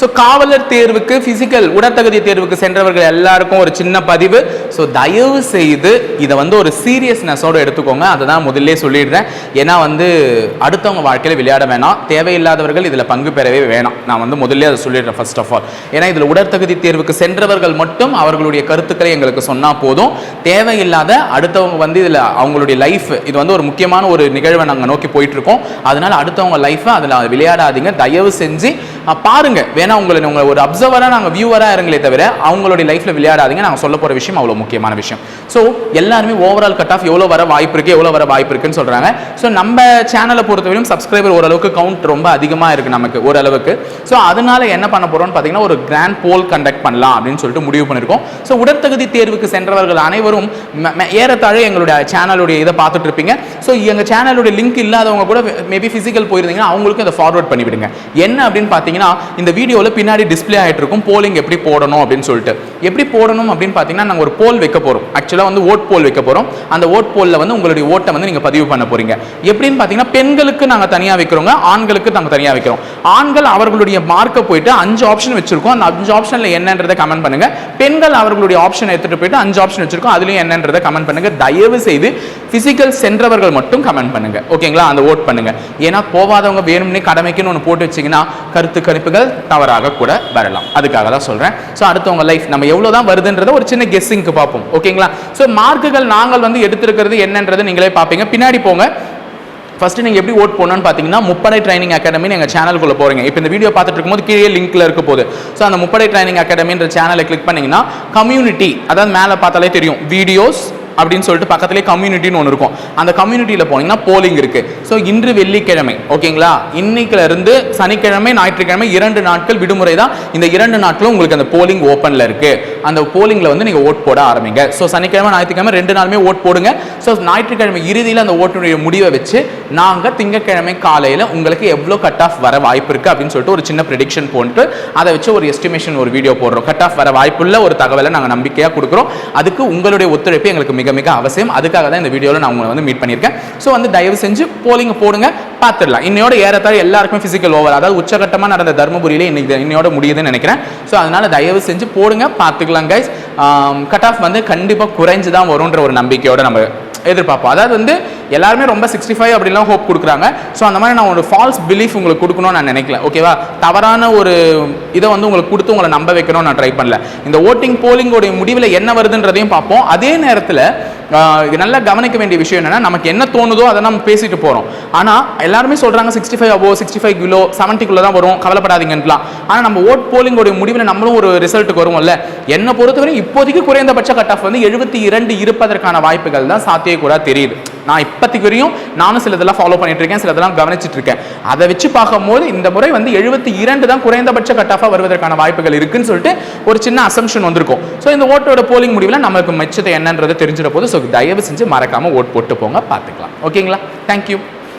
so காவலர் தேர்வுக்கு physical உடற்தகுதி தேர்வுக்கு சென்றவர்கள் எல்லாருக்கும் ஒரு சின்ன பதிவு. ஸோ தயவு செய்து இதை வந்து ஒரு சீரியஸ்னஸோடு எடுத்துக்கோங்க. அதை தான் முதல்ல சொல்லிடுறேன். ஏன்னா வந்து அடுத்தவங்க வாழ்க்கையில் விளையாட வேணாம். தேவையில்லாதவர்கள் இதில் பங்கு பெறவே வேணாம். நான் வந்து முதல்ல அதை சொல்லிடுறேன் ஃபர்ஸ்ட் ஆஃப் ஆல் ஏன்னா இதில் உடற்தகுதி தேர்வுக்கு சென்றவர்கள் மட்டும் அவர்களுடைய கருத்துக்களை எங்களுக்கு சொன்னால் போதும். தேவையில்லாத அடுத்தவங்க வந்து இதில் அவங்களுடைய லைஃப் இது வந்து ஒரு முக்கியமான ஒரு நிகழ்வை நாங்கள் நோக்கி போயிட்டு இருக்கோம். அதனால அடுத்தவங்க லைஃப்பை அதில் விளையாடாதீங்க. தயவு செஞ்சு பாருங்க. வேணா உங்களை உங்களை ஒரு அப்சர்வராக நாங்கள் வியூவராக இருங்களே தவிர அவங்களுடைய லைஃப்பில் விளையாடாதீங்க. நாங்கள் சொல்ல போகிற விஷயம் அவ்வளோ முக்கியமான விஷயம். ஸோ எல்லாருமே ஓவரால் கட் ஆஃப் எவ்வளோ வர வாய்ப்பு இருக்கு எவ்வளோ வர வாய்ப்பு இருக்குன்னு சொல்கிறாங்க ஸோ நம்ம சேனலை பொறுத்தவரையும் சப்ஸ்கிரைபர் ஓரளவுக்கு கவுண்ட் ரொம்ப அதிகமாக இருக்குது நமக்கு ஓரளவுக்கு. ஸோ அதனால என்ன பண்ண போகிறோம்னு பார்த்தீங்கன்னா ஒரு கிராண்ட் போல் கண்டக்ட் பண்ணலாம் அப்படின்னு சொல்லிட்டு முடிவு பண்ணியிருக்கோம் ஸோ உடற்தகுதி தேர்வுக்கு சென்றவர்கள் அனைவரும் ஏறத்தாழ எங்களுடைய சேனலுடைய இதை பார்த்துட்டு இருப்பீங்க. ஸோ எங்கள் சேனலுடைய லிங்க் இல்லாதவங்க கூட மேபி ஃபிசிக்கல் போயிருந்தீங்கன்னா அவங்களுக்கும் இதை ஃபார்வர்ட் பண்ணிவிடுங்க. என்ன அப்படின்னு பார்த்தீங்கன்னா இந்த வீடியோவில் பின்னாடி டிஸ்பிளே ஆகிட்டு இருக்கும் போலிங் எப்படி போடணும் அப்படின்னு சொல்லிட்டு. எப்படி போடணும் அப்படின்னு பார்த்தீங்கன்னா நாங்கள் ஒரு போல் வைக்க போகிறோம் ஆக்சுவலாக வந்து ஓட் போல் வைக்க போகிறோம் அந்த ஓட் போலில் வந்து உங்களுடைய ஓட்டை வந்து நீங்கள் பதிவு பண்ண போறீங்க. எப்படின்னு பார்த்தீங்கன்னா பெண்களுக்கு நாங்கள் தனியாக வைக்கிறோங்க ஆண்களுக்கு நாங்கள் தனியாக வைக்கிறோம். ஆண்கள் அவர்களுடைய மார்க்கை போயிட்டு அஞ்சு ஆப்ஷன் வச்சிருக்கோம். அந்த அஞ்சு ஆப்ஷனில் என்னன்றதை கமெண்ட் பண்ணுங்க. பெண்கள் அவர்களுடைய ஆப்ஷன் எடுத்துட்டு போயிட்டு அஞ்சு ஆப்ஷன் வச்சிருக்கோம். அதுலேயும் என்னன்றதை கமெண்ட் பண்ணுங்க. தயவு செய்து பிசிக்கல் சென்றவர்கள் மட்டும் கமெண்ட் பண்ணுங்க. ஓகேங்களா அந்த ஓட் பண்ணுங்க. ஏன்னா போவாதவங்க வேணும்னே கடமைக்குன்னு ஒன்று போட்டு வச்சீங்கன்னா கருத்து கணிப்புகள் தவறாக கூட வரலாம். அதுக்காக தான் சொல்கிறேன் ஸோ அடுத்தவங்க லைஃப் நம்ம எவ்வளோ தான் வருதுன்றதை ஒரு சின்ன கெஸ்ஸிங்க்கு பார்ப்போம். ஓகேங்களா ஸோ மார்க்குகள் நாங்கள் வந்து எடுத்திருக்கிறது என்னன்றதை நீங்களே பார்ப்பீங்க. பின்னாடி போங்க. ஃபஸ்ட்டு நீங்கள் எப்படி ஓட் போடணும்னு பார்த்தீங்கன்னா முப்படை ட்ரைனிங் அகாடமி எங்கள் சேனலுக்குள்ள போகிறீங்க இப்போ இந்த வீடியோ பார்த்துட்டு இருக்கும்போது கீழே லிங்க்கில் இருக்க போகுது. ஸோ அந்த முப்படை ட்ரைனிங் அகாடமின்ற சேனலை கிளிக் பண்ணிங்கன்னா கம்யூனிட்டி அதாவது மேலே பார்த்தாலே தெரியும். வீடியோஸ் அப்படின்னு சொல்லிட்டு பக்கத்துலேயே கம்யூனிட்டின்னு ஒன்று இருக்கும். அந்த கம்யூனிட்டியில் போனீங்கன்னா போலிங் இருக்கு. ஸோ இன்று வெள்ளிக்கிழமை ஓகேங்களா? இன்னைக்குல இருந்து சனிக்கிழமை ஞாயிற்றுக்கிழமை இரண்டு நாட்கள் விடுமுறை தான். இந்த இரண்டு நாட்களும் உங்களுக்கு அந்த போலிங் ஓப்பனில் இருக்கு. அந்த போலிங்கில் வந்து நீங்கள் ஓட் போட ஆரம்பிங்க. ஸோ சனிக்கிழமை ஞாயிற்றுக்கிழமை ரெண்டு நாளுமே ஓட் போடுங்க. ஸோ ஞாயிற்றுக்கிழமை இறுதியில் அந்த ஓட்டுடைய முடிவை வச்சு நாங்கள் திங்கட்கிழமை காலையில் உங்களுக்கு எவ்வளோ கட் ஆஃப் வர வாய்ப்பு இருக்குது அப்படின்னு சொல்லிட்டு ஒரு சின்ன ப்ரெடிக்ஷன் போட்டு அதை வச்சு ஒரு எஸ்டிமேஷன் ஒரு வீடியோ போடுறோம். கட் ஆஃப் வர வாய்ப்புள்ள ஒரு தகவலை நாங்கள் நம்பிக்கையாக கொடுக்குறோம். அதுக்கு உங்களுடைய ஒத்துழைப்பு எங்களுக்கு மிக மிக அவசியம். அதுக்காக தான் இந்த வீடியோவில் நான் உங்களை வந்து மீட் பண்ணியிருக்கேன். ஸோ வந்து தயவு செஞ்சு போலிங்க போடுங்க பார்த்துடலாம். இன்னையோட ஏறத்தாழ எல்லாருக்குமே ஃபிசிக்கல் ஓவர் அதாவது உச்சகட்டமாக நடந்த தர்மபுரியில இன்னைக்கு இன்னையோட முடியுதுன்னு நினைக்கிறேன். ஸோ அதனால தயவு செஞ்சு போடுங்க பார்த்துக்கலாம் கைஸ் கட் ஆஃப் வந்து கண்டிப்பாக குறைஞ்சு தான் வரும்ன்ற ஒரு நம்பிக்கையோட நம்ம எதிர்பார்ப்போம். அதாவது வந்து எல்லாருமே ரொம்ப சிக்ஸ்டி ஃபைவ் அப்படிலாம் ஹோப் கொடுக்குறாங்க. ஸோ அந்த மாதிரி நான் ஒரு ஃபால்ஸ் பிலீஃப் உங்களுக்கு கொடுக்கணும்னு நான் நினைக்கல. ஓகேவா தவறான ஒரு இதை வந்து உங்களுக்கு கொடுத்து உங்களை நம்ப வைக்கணும்னு நான் ட்ரை பண்ணல. இந்த ஓட்டிங் போலிங்கோடைய முடிவில் என்ன வருதுன்றதையும் பார்ப்போம். அதே நேரத்தில் நல்லா கவனிக்க வேண்டிய விஷயம் என்னென்னா நமக்கு என்ன தோணுதோ அதை நம்ம பேசிட்டு போகிறோம் ஆனால் எல்லாருமே சொல்கிறாங்க sixty five above sixty five kilo செவன்ட்டிக்குள்ளே தான் வரும். கவலைப்படாதீங்கன்லாம் ஆனால் நம்ம ஓட் போலிங்கோடைய முடிவில் நம்மளும் ஒரு ரிசல்ட்டுக்கு வருவோம்ல. என்னை பொறுத்தவரை இப்போதைக்கு குறைந்தபட்ச கட் ஆஃப் வந்து எழுபத்தி இரண்டு இருப்பதற்கான வாய்ப்புகள் தான் சாத்தியக்கூடா தெரியுது. நான் இப்போதைக்கு வரையும் நானும் சில இதெல்லாம் ஃபாலோ பண்ணிட்டு இருக்கேன் சில இதெல்லாம் கவனிச்சிட்டு இருக்கேன் அதை வச்சு பார்க்கும்போது இந்த முறை வந்து எழுபத்தி இரண்டு தான் குறைந்தபட்ச கட் ஆஃபாக வருவதற்கான வாய்ப்புகள் இருக்குன்னு சொல்லிட்டு ஒரு சின்ன அசம்ஷன் வந்திருக்கும். ஸோ இந்த ஓட்டோட போலிங் முடிவில் நம்மளுக்கு மிச்சத்தை என்னன்றது தெரிஞ்சிட போது ஸோ தயவு செஞ்சு மறக்காமல் ஓட் போட்டு போங்க பார்த்துக்கலாம். ஓகேங்களா தேங்க்யூ